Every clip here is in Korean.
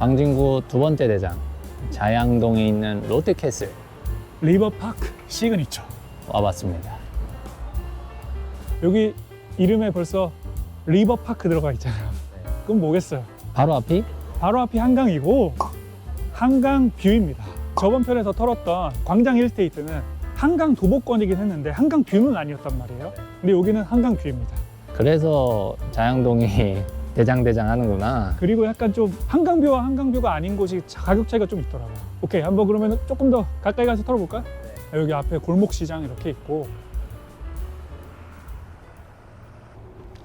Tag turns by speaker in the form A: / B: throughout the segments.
A: 광진구 두 번째 대장 자양동에 있는 롯데캐슬
B: 리버파크 시그니처.
A: 와봤습니다.
B: 여기 이름에 벌써 리버파크 들어가 있잖아요. 그럼 뭐겠어요?
A: 바로 앞이
B: 바로 앞이 한강이고 한강 뷰입니다. 저번 편에서 털었던 광장 힐스테이트는 한강 도보권이긴 했는데 한강 뷰는 아니었단 말이에요. 근데 여기는 한강 뷰입니다.
A: 그래서 자양동이 대장대장 하는구나.
B: 그리고 약간 좀 한강뷰와 한강뷰가 아닌 곳이 차- 가격 차이가 좀 있더라고요. 오케이, 한번 그러면 조금 더 가까이 가서 털어볼까요? 여기 앞에 골목시장 이렇게 있고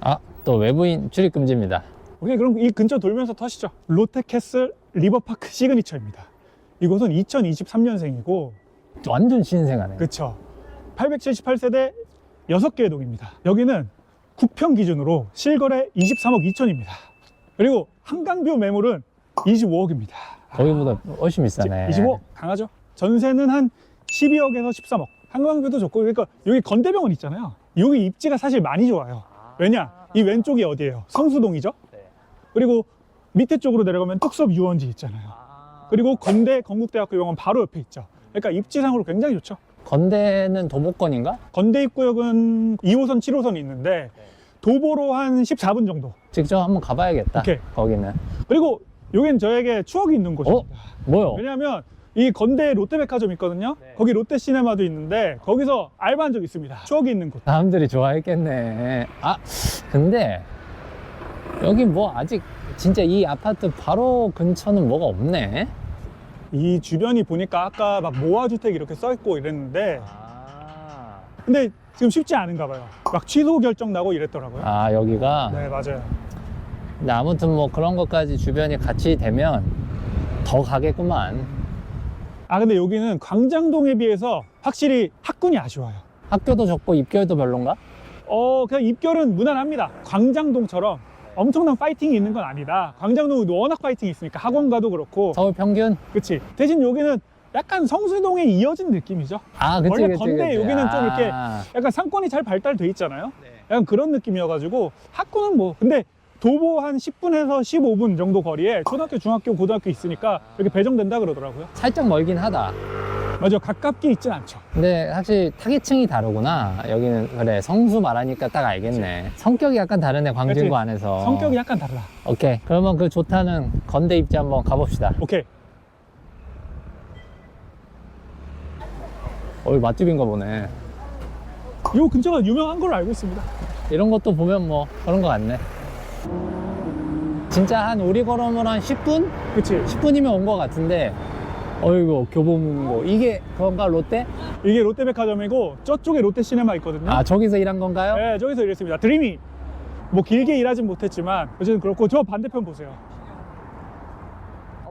A: 아, 또 외부인 출입 금지입니다.
B: 오케이, 그럼 이 근처 돌면서 터시죠. 롯데캐슬 리버파크 시그니처입니다. 이곳은 2023년생이고
A: 완전 신생하네.
B: 그쵸. 878세대 6개의 동입니다. 여기는 국평 기준으로 실거래 23억 2천입니다. 그리고 한강뷰 매물은 25억입니다.
A: 거기보다 훨씬 비싸네.
B: 25억 강하죠. 전세는 한 12억에서 13억. 한강뷰도 좋고 그러니까 여기 건대병원 있잖아요. 여기 입지가 사실 많이 좋아요. 왜냐? 이 왼쪽이 어디예요? 성수동이죠.
A: 네.
B: 그리고 밑에 쪽으로 내려가면 뚝섬 유원지 있잖아요. 그리고 건대 건국대학교 병원 바로 옆에 있죠. 그러니까 입지상으로 굉장히 좋죠.
A: 건대는 도보권인가?
B: 건대 입구역은 2호선, 7호선이 있는데 도보로 한 14분 정도.
A: 직접 한번 가봐야겠다.
B: 오케이.
A: 거기는.
B: 그리고 여긴 저에게 추억이 있는 곳입니다.
A: 뭐요?
B: 왜냐하면 이 건대 롯데백화점 있거든요.
A: 네.
B: 거기 롯데시네마도 있는데 거기서 알바한 적 있습니다. 추억이 있는 곳.
A: 사람들이 좋아했겠네. 아, 근데 여기 뭐 아직 진짜 이 아파트 바로 근처는 뭐가 없네.
B: 이 주변이 보니까 아까 막 모아주택 이렇게 써 있고 이랬는데
A: 아,
B: 근데 지금 쉽지 않은가 봐요. 막 취소 결정 나고 이랬더라고요.
A: 아 여기가.
B: 네 맞아요.
A: 근데 아무튼 뭐 그런 것까지 주변이 같이 되면 더 가겠구만.
B: 아 근데 여기는 광장동에 비해서 확실히 학군이 아쉬워요.
A: 학교도 적고 입결도 별론가?
B: 어 그냥 입결은 무난합니다. 광장동처럼 엄청난 파이팅이 있는 건 아니다. 광장동은 워낙 파이팅이 있으니까 학원가도 그렇고
A: 서울 평균?
B: 그치 대신 여기는 약간 성수동에 이어진 느낌이죠.
A: 아, 그치,
B: 원래
A: 그치,
B: 건대
A: 그치.
B: 여기는 좀 이렇게
A: 아,
B: 약간 상권이 잘 발달돼 있잖아요. 약간 그런 느낌이어가지고 학군은 뭐 근데 도보 한 10분에서 15분 정도 거리에 초등학교, 중학교, 고등학교 있으니까 이렇게 배정된다 그러더라고요.
A: 살짝 멀긴 하다.
B: 맞아, 가깝게 있진 않죠.
A: 근데 확실히 타겟층이 다르구나. 여기는 그래 성수 말하니까 딱 알겠네. 성격이 약간 다르네 광진구
B: 그치.
A: 안에서.
B: 성격이 약간 달라.
A: 오케이. 그러면 그 좋다는 건대 입지 한번 가봅시다.
B: 오케이.
A: 어, 이 맛집인가 보네.
B: 요 근처가 유명한 걸로 알고 있습니다.
A: 이런 것도 보면 뭐 그런 거 같네. 진짜 한 우리 걸으면 한 10분?
B: 그치?
A: 10분이면 온 거 같은데. 어이구 교보문 고 이게 그건가 롯데?
B: 이게 롯데백화점이고 저쪽에 롯데시네마 있거든요.
A: 아 저기서 일한 건가요?
B: 네, 저기서 일했습니다. 드림이 뭐 길게 일하진 못했지만 어쨌든 그렇고 저 반대편 보세요.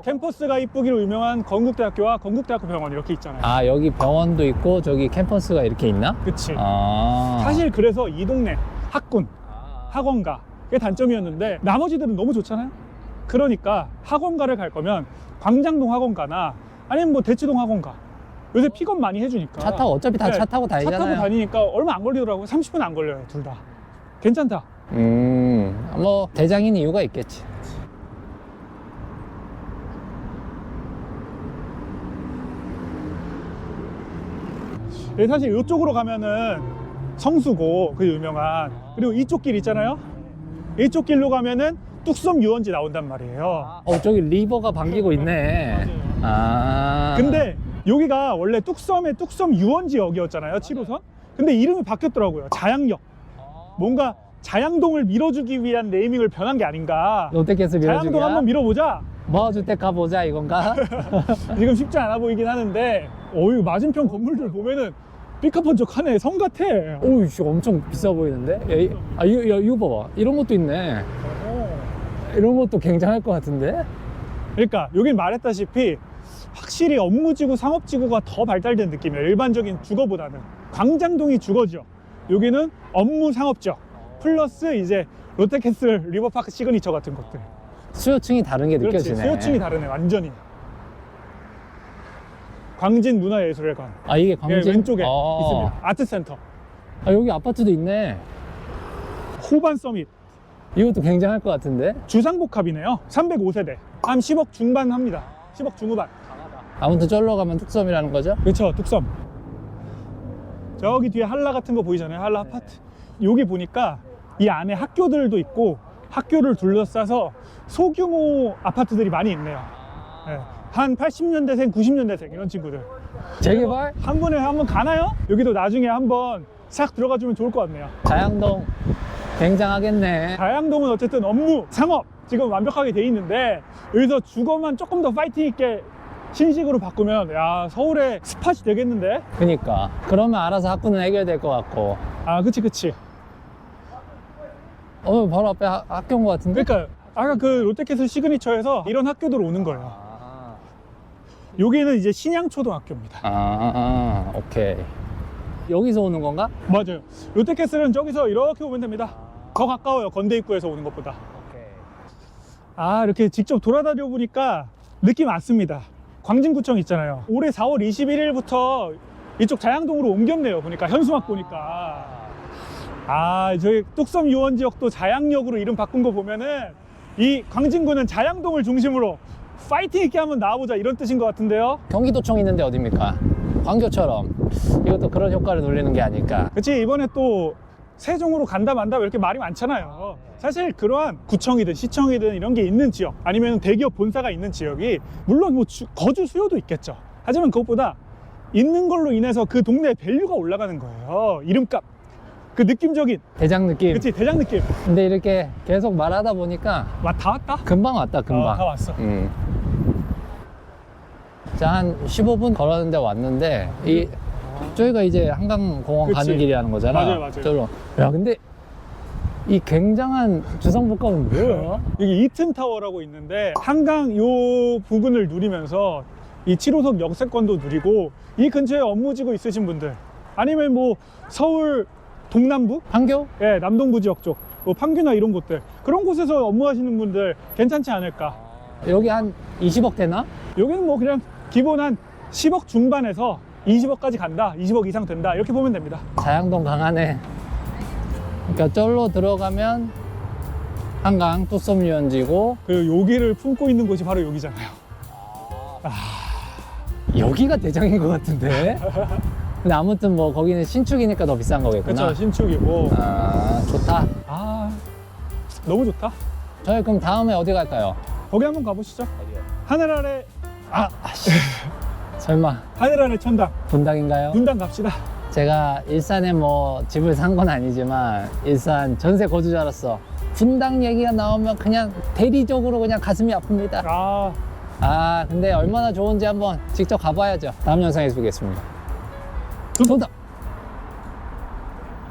B: 캠퍼스가 이쁘기로 유명한 건국대학교와 건국대학교 병원 이렇게 있잖아요.
A: 아 여기 병원도 있고 저기 캠퍼스가 이렇게 있나?
B: 그치?
A: 아
B: 사실 그래서 이 동네 학군, 학원가 그게 단점이었는데 나머지들은 너무 좋잖아요. 그러니까 학원가를 갈 거면 광장동 학원가나 아니면 뭐 대치동 학원가 요새 픽업 많이 해주니까
A: 차 타고 어차피 다
B: 네,
A: 차 타고
B: 차
A: 다니잖아요.
B: 타고 다니니까 얼마 안 걸리더라고요. 30분 안 걸려요, 둘 다. 괜찮다.
A: 음, 뭐 대장인 이유가 있겠지.
B: 예, 사실 이쪽으로 가면은 성수고 그 유명한 그리고 이쪽 길 있잖아요. 이쪽 길로 가면은 뚝섬 유원지 나온단 말이에요.
A: 어 저기 리버가 반기고 있네. 아.
B: 근데 여기가 원래 뚝섬의 뚝섬 유원지역이었잖아요. 7호선. 근데 이름이 바뀌었더라고요. 자양역. 뭔가 자양동을 밀어주기 위한 네이밍을 변한 게 아닌가.
A: 롯데캐슬
B: 자양동
A: 밀어주기야.
B: 한번 밀어보자.
A: 모아주택 가보자 이건가?
B: 지금 쉽지 않아 보이긴 하는데, 어이 맞은편 건물들 보면은 삐까번쩍하네. 성 같아.
A: 오우 씨 엄청 비싸 보이는데? 야, 이, 아 이거, 야, 이거 봐봐. 이런 것도 있네. 이런 것도 굉장할 것 같은데?
B: 그러니까 여긴 말했다시피 확실히 업무지구, 상업지구가 더 발달된 느낌이에요. 일반적인 주거보다는. 광장동이 주거죠. 여기는 업무 상업적. 플러스 이제 롯데캐슬 리버파크 시그니처 같은 것들.
A: 수요층이 다른 게
B: 그렇지.
A: 느껴지네.
B: 수요층이 다르네, 완전히. 광진 문화예술회관.
A: 아 이게
B: 예,
A: 광진?
B: 왼쪽에
A: 어.
B: 있습니다. 아트센터.
A: 아 여기 아파트도 있네.
B: 호반 서밋.
A: 이것도 굉장할 것 같은데?
B: 주상복합이네요. 305세대. 한 10억 중반 합니다. 10억 중후반.
A: 아무튼 쫄러 가면 뚝섬이라는 거죠?
B: 그렇죠, 뚝섬. 저기 뒤에 한라 같은 거 보이잖아요. 한라 아파트. 여기 보니까 이 안에 학교들도 있고 학교를 둘러싸서 소규모 아파트들이 많이 있네요. 네. 한 80년대생, 90년대생 이런 친구들.
A: 재개발?
B: 한 번에 한번 가나요? 여기도 나중에 한번 싹 들어가 주면 좋을 것 같네요.
A: 자양동 굉장하겠네.
B: 다양동은 어쨌든 업무, 상업 지금 완벽하게 돼 있는데 여기서 주거만 조금 더 파이팅 있게 신식으로 바꾸면 야 서울의 스팟이 되겠는데?
A: 그니까. 그러면 알아서 학구는 해결될 것 같고.
B: 아 그치 그치
A: 어, 바로 앞에 하- 학교인 것 같은데?
B: 그러니까 아까 그 롯데캐슬 시그니처에서 이런 학교들 오는 거예요
A: 아,
B: 여기는 이제 신양초등학교입니다
A: 아, 아, 오케이. 여기서 오는 건가?
B: 맞아요 롯데캐슬은 저기서 이렇게 오면 됩니다 더 가까워요 건대 입구에서 오는 것보다
A: 오케이.
B: 아 이렇게 직접 돌아다녀 보니까 느낌 왔습니다 광진구청 있잖아요. 올해 4월 21일부터 이쪽 자양동으로 옮겼네요 보니까. 현수막 보니까. 아 저희 뚝섬 유원 지역도 자양역으로 이름 바꾼 거 보면은 이 광진구는 자양동을 중심으로 파이팅 있게 한번 나와보자 이런 뜻인 것 같은데요?
A: 경기도청 있는데 어딥니까? 광교처럼. 이것도 그런 효과를 노리는 게 아닐까.
B: 그치 이번에 또 세종으로 간다 만다 이렇게 말이 많잖아요. 사실 그러한 구청이든 시청이든 이런 게 있는 지역 아니면 대기업 본사가 있는 지역이 물론 뭐 주- 거주 수요도 있겠죠. 하지만 그것보다 있는 걸로 인해서 그 동네의 밸류가 올라가는 거예요. 이름값. 그 느낌적인.
A: 대장 느낌.
B: 그치 대장 느낌.
A: 근데 이렇게 계속 말하다 보니까
B: 와다 왔다?
A: 금방 왔다, 금방.
B: 어, 다 왔어.
A: 음. 자, 한 15분 걸었는데 왔는데, 이, 저희가 이제 한강공원
B: 그치.
A: 가는 길이라는 거잖아.
B: 맞아요, 맞아요.
A: 저로. 야, 근데 이 굉장한 주상복합은 뭐야?
B: 여기 이튼타워라고 있는데 한강 요 부근을 누리면서 이 7호선 역세권도 누리고 이 근처에 업무지구 있으신 분들 아니면 뭐 서울 동남부
A: 판교?
B: 예, 남동부 지역 쪽, 뭐 판교나 이런 곳들 그런 곳에서 업무하시는 분들 괜찮지 않을까?
A: 여기 한 20억 되나?
B: 여기는 뭐 그냥 기본 한 10억 중반에서 20억까지 간다, 20억 이상 된다 이렇게 보면 됩니다.
A: 자양동 강안에. 그러니까 쩔로 들어가면 한강 뚝섬 유원지고
B: 그리고 여기를 품고 있는 곳이 바로 여기잖아요.
A: 여기가 대장인 것 같은데. 근데 아무튼 뭐 거기는 신축이니까 더 비싼 거겠구나.
B: 그렇죠, 신축이고.
A: 아 좋다.
B: 아, 너무 좋다.
A: 저희 그럼 다음에 어디 갈까요?
B: 거기 한번 가보시죠. 하늘 아래,
A: 아, 아씨. 설마
B: 하늘 아래 천당,
A: 분당인가요?
B: 분당 갑시다.
A: 제가 일산에 뭐 집을 산 건 아니지만 일산 전세 거주자로서 분당 얘기가 나오면 그냥 대리적으로 그냥 가슴이 아픕니다.
B: 아,
A: 아 근데 얼마나 좋은지 한번 직접 가봐야죠. 다음 영상에서 뵙겠습니다. 분당.